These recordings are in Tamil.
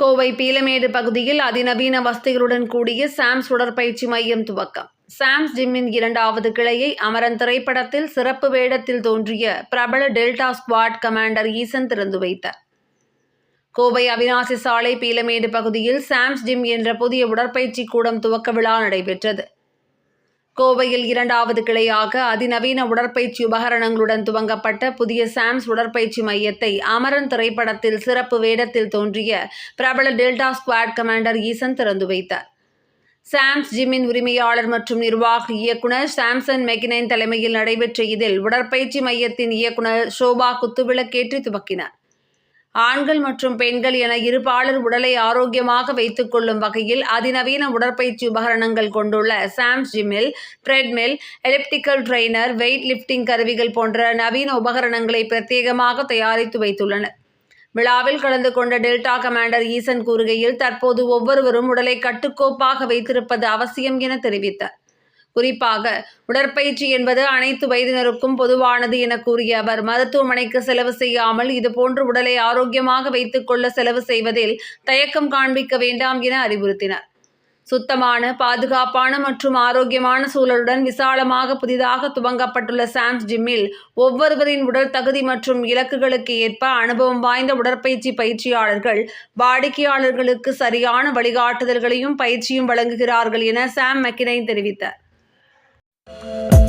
கோவை பீலமேடு பகுதியில் அதிநவீன வசதிகளுடன் கூடிய சாம்ஸ் உடற்பயிற்சி மையம் துவக்கம். சாம்ஸ் ஜிம்மின் இரண்டாவது கிளையை அமரன் திரைப்படத்தில் சிறப்பு வேடத்தில் தோன்றிய பிரபல டெல்டா ஸ்குவாட் கமாண்டர் ஈசன் திறந்து வைத்தார். கோவை அவினாசி சாலை பீலமேடு பகுதியில் சாம்ஸ் ஜிம் என்ற புதிய உடற்பயிற்சி கூடம் துவக்க விழா நடைபெற்றது. கோவையில் இரண்டாவது கிளையாக அதிநவீன உடற்பயிற்சி உபகரணங்களுடன் துவங்கப்பட்ட புதிய சாம்ஸ் உடற்பயிற்சி மையத்தை அமரன் திரைப்படத்தில் சிறப்பு வேடத்தில் தோன்றிய பிரபல டெல்டா ஸ்குவாட் கமாண்டர் ஈசன் திறந்து வைத்தார். சாம்ஸ் ஜிம்மின் உரிமையாளர் மற்றும் நிர்வாக இயக்குனர் சாம்சன் மெகினைன் தலைமையில் நடைபெற்ற இதில் உடற்பயிற்சி மையத்தின் இயக்குனர் ஷோபா குத்துவிளக்கேற்றி துவக்கினார். ஆண்கள் மற்றும் பெண்கள் என இருபாலர் உடலை ஆரோக்கியமாக வைத்துக் கொள்ளும் வகையில் அதிநவீன உடற்பயிற்சி உபகரணங்கள் கொண்டுள்ள சாம்ஸ் ஜிம்மில் treadmill elliptical trainer weight lifting கருவிகள் போன்ற நவீன உபகரணங்களை பிரத்யேகமாக தயாரித்து வைத்துள்ளனர். விழாவில் கலந்து கொண்ட டெல்டா கமாண்டர் ஈசன் கூறுகையில் தற்போது ஒவ்வொருவரும் உடலை கட்டுக்கோப்பாக வைத்திருப்பது அவசியம் என தெரிவித்தார். குறிப்பாக உடற்பயிற்சி என்பது அனைத்து வயதினருக்கும் பொதுவானது என கூறிய அவர் மருத்துவமனைக்கு செலவு செய்யாமல் இதுபோன்று உடலை ஆரோக்கியமாக வைத்துக்கொள்ள செலவு செய்வதில் தயக்கம் காண்பிக்க வேண்டாம் என அறிவுறுத்தினார். சுத்தமான பாதுகாப்பான மற்றும் ஆரோக்கியமான சூழலுடன் விசாலமாக புதிதாக துவங்கப்பட்டுள்ள சாம்ஸ் ஜிம்மில் ஒவ்வொருவரின் உடல் தகுதி மற்றும் இலக்குகளுக்கு ஏற்ப அனுபவம் வாய்ந்த உடற்பயிற்சி பயிற்சியாளர்கள் வாடிக்கையாளர்களுக்கு சரியான வழிகாட்டுதல்களையும் பயிற்சியும் வழங்குகிறார்கள் என சாம் மெக்கினை தெரிவித்தார். Thank you.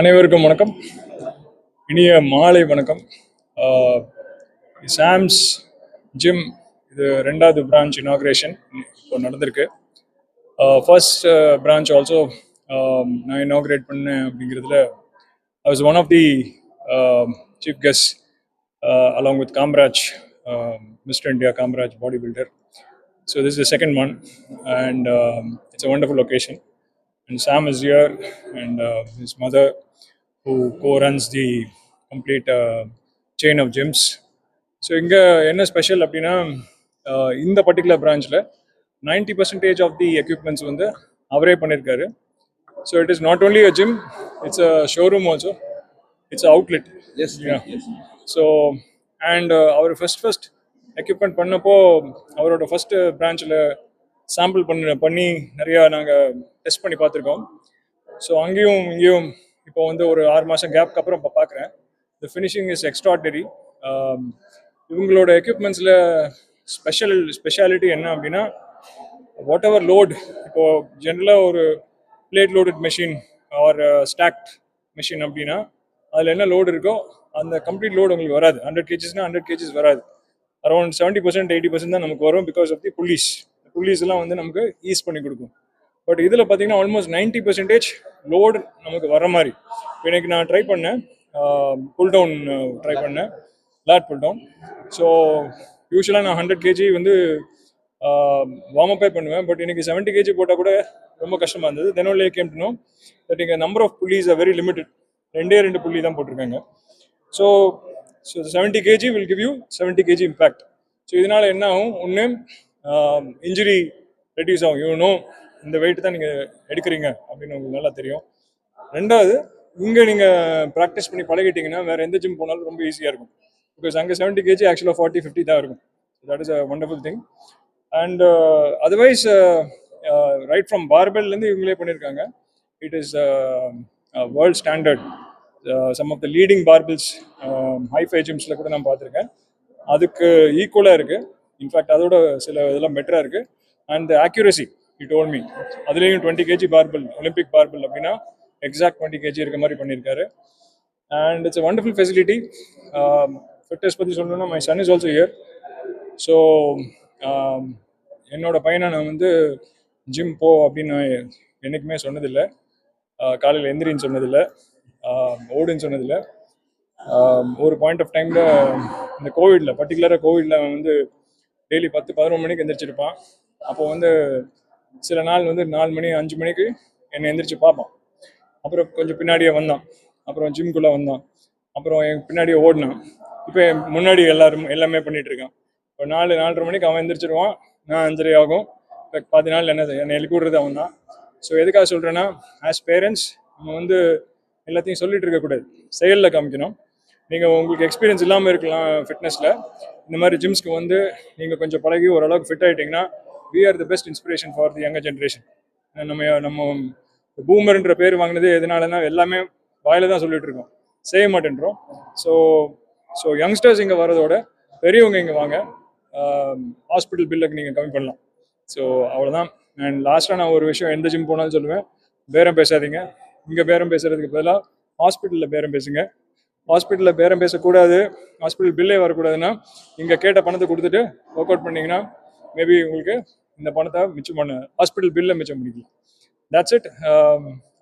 அனைவருக்கும் வணக்கம். இனிய மாலை வணக்கம். சாம்ஸ் ஜிம் இது ரெண்டாவது பிரான்ச் இனாக்ரேஷன் இப்போ நடந்திருக்கு. ஃபர்ஸ்ட் பிரான்ச் ஆல்சோ நான் இனாக்ரேட் பண்ணேன் அப்படிங்கிறதுல I was one of the chief guest along with Kamraj mister India Kamraj body builder so this is the second one and it's a wonderful location and Sam is here, and uh, his mother, who co-runs the complete uh, chain of gyms. So இங்கே என்ன ஸ்பெஷல் அப்படின்னா uh, இந்த particular பிரான்ச்சில் ninety percentage of the equipments வந்து அவரே பண்ணியிருக்காரு so it is not only a gym it's a showroom also it's outlet yes. So and our first first equipment பண்ணப்போ அவரோட ஃபர்ஸ்ட் பிரான்ச்சில் சாம்பிள் பண்ண பண்ணி நிறையா நாங்கள் டெஸ்ட் பண்ணி பார்த்துருக்கோம். ஸோ அங்கேயும் இங்கேயும் இப்போ வந்து ஒரு ஆறு மாதம் கேப்க்கு அப்புறம் இப்போ பார்க்குறேன் த ஃபினிஷிங் இஸ் எக்ஸ்ட்ராடரி இவங்களோட எக்யூப்மெண்ட்ஸில் ஸ்பெஷல் ஸ்பெஷாலிட்டி என்ன அப்படின்னா வாட் எவர் லோட் இப்போ ஜென்ரலாக ஒரு plate loaded machine or stacked machine அப்படின்னா அதில் என்ன லோடு இருக்கோ அந்த கம்ப்ளீட் லோடு உங்களுக்கு வராது. ஹண்ட்ரட் கேஜிஸ்னா ஹண்ட்ரட் கேஜிஸ் வராது. Around seventy percent eighty percent தான் நமக்கு வரும் because of the pulleys pulleys எல்லாம் வந்து நமக்கு ஈஸ் பண்ணி கொடுக்கும். பட் இதில் பார்த்தீங்கன்னா ஆல்மோஸ்ட் நைன்ட்டி பர்சன்டேஜ் லோடு நமக்கு வர மாதிரி. இன்னைக்கு நான் ட்ரை பண்ணேன். புல் டவுன் ட்ரை பண்ணேன். லேட் புல் டவுன் ஸோ யூஸ்வலாக நான் ஹண்ட்ரட் கேஜி வந்து வார்ம் அப்பே பண்ணுவேன். பட் இன்னைக்கு செவன்ட்டி கேஜி போட்டால் கூட ரொம்ப கஷ்டமாக இருந்தது. Then only came to know that இங்கே number of pulleys are very limited ரெண்டே ரெண்டு புள்ளி தான் போட்டிருக்காங்க. So so seventy KG will give you seventy KG impact so இதனால என்ன ஆகும்? ஒன்று இன்ஜுரி ரெடியூஸ் ஆகும். யூ நோ இந்த வெயிட் தான் நீங்கள் எடுக்கிறீங்க அப்படின்னு உங்களுக்கு நல்லா தெரியும். ரெண்டாவது இங்கே நீங்கள் ப்ராக்டிஸ் பண்ணி பழகிட்டீங்கன்னா வேறு எந்த ஜிம் போனாலும் ரொம்ப ஈஸியாக இருக்கும். பிகாஸ் அங்கே செவன்ட்டி கேஜி ஆக்சுவலாக ஃபார்ட்டி ஃபிஃப்டி தான் இருக்கும். That is a wonderful thing and otherwise right from பார்பெல்லேருந்து இவங்களே பண்ணியிருக்காங்க it is world standard some of the leading barbells hi fi ஜிம்ஸில் கூட நான் பார்த்துருக்கேன். அதுக்கு ஈக்குவலாக இருக்குது இன்ஃபேக்ட் அதோட சில இதெல்லாம் பெட்டராக இருக்குது and accuracy it all me அதுலேயும் twenty KG barbell Olympic barbell அப்படின்னா எக்ஸாக்ட் டுவெண்ட்டி கேஜி இருக்க மாதிரி பண்ணியிருக்காரு. And it's wonderful facility fitness பற்றி சொல்லணும்னா my son is also year so என்னோட பையனை நான் வந்து ஜிம் போ அப்படின்னு நான் என்றைக்குமே சொன்னதில்லை uh, காலையில் எந்திரின்னு சொன்னதில்லை. Um, ஓடுன்னு சொன்னதில்லை. Um, ஒரு பாயிண்ட் ஆஃப் டைமில் இந்த கோவிடில் பர்டிகுலராக கோவிடில் அவன் வந்து டெய்லி பத்து பதினொன்று மணிக்கு எந்திரிச்சிருப்பான். அப்போ வந்து சில நாள் வந்து நாலு மணி அஞ்சு மணிக்கு என்னை எந்திரிச்சு பார்ப்பான். அப்புறம் கொஞ்சம் பின்னாடியே வந்தான். அப்புறம் ஜிம்குள்ளே வந்தான். அப்புறம் என் பின்னாடியே ஓடினான். இப்போ முன்னாடி எல்லாரும் எல்லாமே பண்ணிட்டு இருக்கான். இப்போ நாலு நாலரை மணிக்கு அவன் எந்திரிச்சிருவான். நான் அஞ்சரை ஆகும். இப்போ பாதி நாள் என்ன என்னை எழுப்பி விடுறது அவன் தான். ஸோ எதுக்காக சொல்கிறேன்னா ஆஸ் பேரண்ட்ஸ் நம்ம வந்து எல்லாத்தையும் சொல்லிட்டு இருக்கக்கூடாது செயலில் காமிக்கணும். நீங்கள் உங்களுக்கு எக்ஸ்பீரியன்ஸ் இல்லாமல் இருக்கலாம் ஃபிட்னஸில் இந்த மாதிரி ஜிம்ஸ்க்கு வந்து நீங்கள் கொஞ்சம் பழகி ஓரளவுக்கு fit ஆகிட்டிங்கன்னா we are the best inspiration for the younger generation நம்ம நம்ம பூமர்ன்ற பேர் வாங்கினது எதனாலனா எல்லாமே வாயில தான் சொல்லிட்டு இருக்கோம். செய்ய மாட்டேன்றோம். ஸோ ஸோ யங்ஸ்டர்ஸ் இங்கே வரதோட பெரியவங்க இங்கே வாங்க. ஹாஸ்பிட்டல் பில்லுக்கு நீங்கள் கம்மி பண்ணலாம். ஸோ அவ்வளோதான் அண்ட் லாஸ்ட்டாக நான் ஒரு விஷயம் எந்த ஜிம் போனாலும் சொல்லுவேன். பேரம் பேசாதீங்க. இங்கே பேரம் பேசுறதுக்கு பதிலாக ஹாஸ்பிட்டலில் பேரம் பேசுங்க. ஹாஸ்பிட்டலில் பேரம் பேசக்கூடாது. ஹாஸ்பிட்டல் பில்லே வரக்கூடாதுன்னா இங்கே கேட்ட பணத்தை கொடுத்துட்டு ஒர்க் அவுட் பண்ணிங்கன்னா மேபி உங்களுக்கு இந்த பணத்தை மிச்சம் பண்ண. ஹாஸ்பிட்டல் பில்லை மிச்சம் பண்ணிக்கலாம்.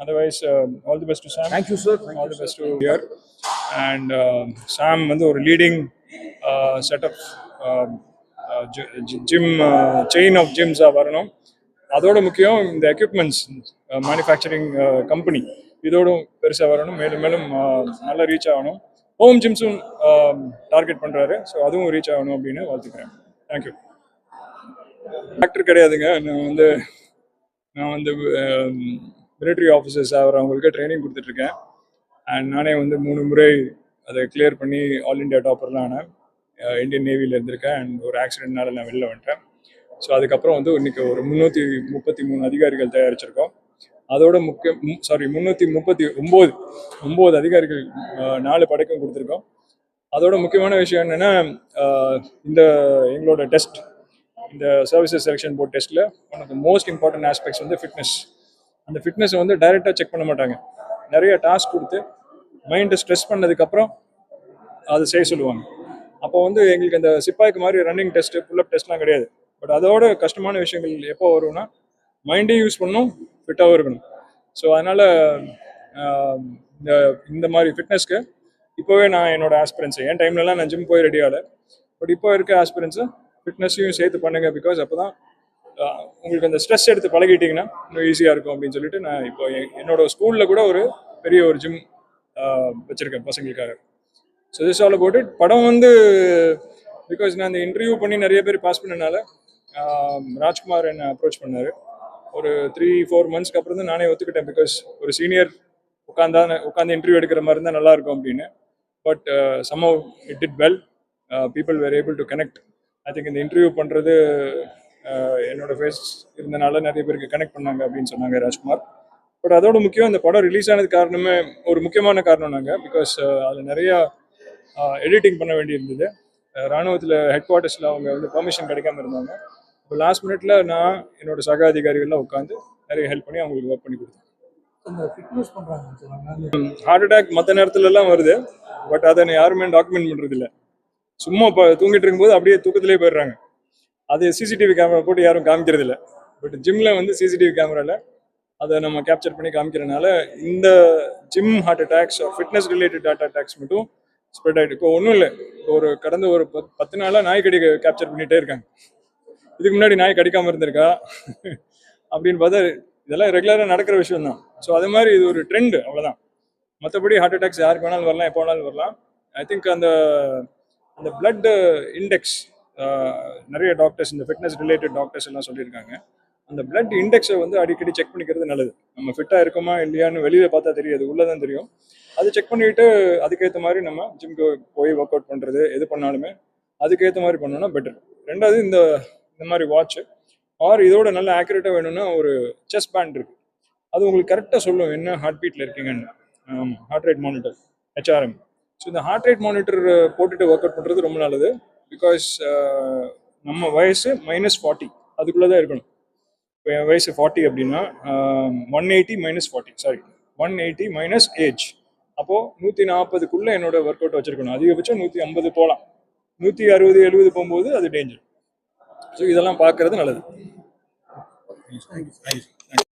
All the best to Sam. Thank you, sir. Thank all the best to here. And um, Sam வந்து ஒரு leading setup gym chain of ஜிம்ஸாக வரணும். அதோட முக்கியம் இந்த எக்யூப்மெண்ட்ஸ் மேனுஃபேக்சரிங் கம்பெனி இதோடும் பெருசாக வரணும். மேலும் மேலும் uh, நல்லா ரீச் ஆகணும். ஹோம் ஜிம்ஸும் டார்கெட் பண்ணுறாரு ஸோ அதுவும் ரீச் ஆகணும் அப்படின்னு வாழ்த்துக்கிறேன். தேங்க்யூ டாக்டர் கிடையாதுங்க. நான் வந்து நான் வந்து மிலிட்ரி ஆஃபீஸர்ஸ் ஆகிறவங்களுக்கு ட்ரைனிங் கொடுத்துட்ருக்கேன். அண்ட் நானே வந்து மூணு முறை அதை கிளியர் பண்ணி ஆல் இண்டியா டாப்பர்லாம் ஆனேன். இந்தியன் நேவியில் இருந்திருக்கேன். அண்ட் ஒரு ஆக்சிடென்ட்னால நான் வெளில வந்துட்டேன். ஸோ அதுக்கப்புறம் வந்து இன்னைக்கு ஒரு முந்நூற்றி முப்பத்தி மூணு அதிகாரிகள் தயாரிச்சிருக்கோம். அதோட முக்கிய சாரி முந்நூற்றி முப்பத்தி ஒம்பது ஒம்பது அதிகாரிகள் நாலு படைக்கும் கொடுத்துருக்கோம். அதோட முக்கியமான விஷயம் என்னென்னா இந்த எங்களோட டெஸ்ட் இந்த சர்வீசஸ் செலெக்ஷன் போர்ட் டெஸ்ட்டில் one of the most important aspects வந்து ஃபிட்னஸ் அந்த ஃபிட்னஸை வந்து டைரெக்டாக செக் பண்ண மாட்டாங்க. நிறைய டாஸ்க் கொடுத்து மைண்டை ஸ்ட்ரெஸ் பண்ணதுக்கப்புறம் அதை செய்ய சொல்லுவாங்க. அப்போ வந்து எங்களுக்கு அந்த சிப்பாய்க்கு மாதிரி ரன்னிங் டெஸ்ட்டு புல்லப் டெஸ்ட்லாம் கிடையாது. பட் அதோட கஷ்டமான விஷயங்கள் எப்போ வரும்னா மைண்டையும் யூஸ் பண்ணணும் ஃபிட்டாகவும் இருக்கணும். ஸோ அதனால் இந்த இந்த மாதிரி ஃபிட்னஸ்க்கு இப்போவே நான் என்னோடய ஆஸ்பிரன்ஸை என் டைம்லலாம் நான் ஜிம் போய் ரெடி ஆகலை. பட் இப்போ இருக்க ஆஸ்பிரன்ஸை ஃபிட்னஸையும் சேர்த்து பண்ணுங்க பிகாஸ் அப்போ தான் உங்களுக்கு அந்த ஸ்ட்ரெஸ் எடுத்து பழகிட்டீங்கன்னா இன்னும் ஈஸியாக இருக்கும் அப்படின்னு சொல்லிட்டு நான் இப்போ என்- என்னோட ஸ்கூலில் கூட ஒரு பெரிய ஒரு ஜிம் வச்சுருக்கேன் பசங்களுக்காக. So this all about it படம் வந்து பிகாஸ் நான் இந்த இன்டர்வியூ பண்ணி நிறைய பேர் பாஸ் பண்ணனால ராஜ்குமார் என்னை அப்ரோச் பண்ணார். ஒரு த்ரீ ஃபோர் மந்த்ஸ்க்கு அப்புறம் தான் நானே ஒத்துக்கிட்டேன் பிகாஸ் ஒரு சீனியர் உட்காந்தா உட்காந்து இன்டர்வியூ எடுக்கிற மாதிரி இருந்தால் நல்லாயிருக்கும் அப்படின்னு. But somehow it it well people were able to connect I think இந்த இன்டர்வியூ பண்ணுறது என்னோட ஃபேஸ் இருந்தனால நிறைய பேருக்கு கனெக்ட் பண்ணாங்க அப்படின்னு சொன்னாங்க ராஜ்குமார். பட் அதோட முக்கியம் இந்த படம் ரிலீஸ் ஆனது காரணமே ஒரு முக்கியமான காரணம் நாங்கள் பிகாஸ் அதில் நிறையா எடிட்டிங் பண்ண வேண்டியிருந்தது. ராணுவத்தில் ஹெட் குவார்ட்டர்ஸில் அவங்க வந்து பெர்மிஷன் கிடைக்காம இருந்தாங்க. இப்போ லாஸ்ட் மினிட்ல நான் என்னோட சக அதிகாரிகள்லாம் உட்காந்து நிறைய ஹெல்ப் பண்ணி அவங்களுக்கு ஒர்க் பண்ணி கொடுத்தேன். ஹார்ட் அட்டாக் மற்ற நேரத்துலலாம் வருது. பட் அதை யாருமே டாக்குமெண்ட் பண்ணுறது இல்ல சும்மா இப்போ தூங்கிட்டு இருக்கும்போது அப்படியே தூக்கத்திலே போயிடுறாங்க. அது சிசிடிவி கேமரா போட்டு யாரும் காமிக்கிறது இல்லை பட் ஜிம்மில் வந்து சிசிடிவி கேமராவில் அதை நம்ம கேப்சர் பண்ணி காமிக்கிறனால இந்த gym heart attacks fitness related heart attacks மட்டும் ஸ்ப்ரெட் ஆகிட்டு இப்போ ஒன்றும் இல்லை. ஒரு கடந்த ஒரு பத்- பத்து நாளாக நாய் கடி கேப்சர் பண்ணிகிட்டே இருக்காங்க. இதுக்கு முன்னாடி நாய் கடிக்காமல் இருந்திருக்கா? அப்படின்னு பார்த்தா இதெல்லாம் ரெகுலராக நடக்கிற விஷயம் தான் ஸோ அது மாதிரி இது ஒரு ட்ரெண்டு அவ்வளோதான் மற்றபடி ஹார்ட் அட்டாக்ஸ் யாருக்கு வேணாலும் வரலாம் எப்போ வேணாலும் வரலாம். ஐ திங்க் அந்த அந்த பிளட் இண்டெக்ஸ் நிறைய டாக்டர்ஸ் இந்த ஃபிட்னஸ் ரிலேட்டட் டாக்டர்ஸ் எல்லாம் சொல்லியிருக்காங்க. அந்த பிளட் இண்டெக்ஸை வந்து அடிக்கடி செக் பண்ணிக்கிறது நல்லது. நம்ம ஃபிட்டாக இருக்கோமா இல்லையான்னு வெளியில் பார்த்தா தெரியாது உள்ளே தான் தெரியும். அது செக் பண்ணிட்டு அதுக்கேற்ற மாதிரி நம்ம ஜிம்க்கு போய் ஒர்க் அவுட் பண்ணுறது எது பண்ணாலுமே அதுக்கேற்ற மாதிரி பண்ணோம்னா பெட்டர் ரெண்டாவது இந்த இந்த மாதிரி வாட்ச்சு ஆர் இதோட நல்ல ஆக்யூரேட்டாக வேணும்னா ஒரு செஸ் பேண்ட் இருக்குது அது உங்களுக்கு கரெக்டாக சொல்லும் என்ன ஹார்ட் பீட்டில் இருக்கீங்கன்னு. ஆமாம் heart rate monitor HRM so இந்த ஹார்ட் ரேட் மானிட்டர் போட்டுட்டு ஒர்க் அவுட் பண்ணுறது ரொம்ப நல்லது. பிகாஸ் uh, நம்ம வயசு மைனஸ் ஃபார்ட்டி அதுக்குள்ளே தான் இருக்கணும். இப்போ என் வயசு ஃபார்ட்டி அப்படின்னா one eighty minus forty sorry one eighty minus age அப்போது நூற்றி நாற்பதுக்குள்ளே என்னோட ஒர்க் அவுட் வச்சுருக்கணும். அதிகபட்சம் நூற்றி ஐம்பது போகலாம் நூற்றி அறுபது எழுபது போகும்போது அது டேஞ்சர் ஸோ இதெல்லாம் பார்க்குறது நல்லது. தேங்க்யூ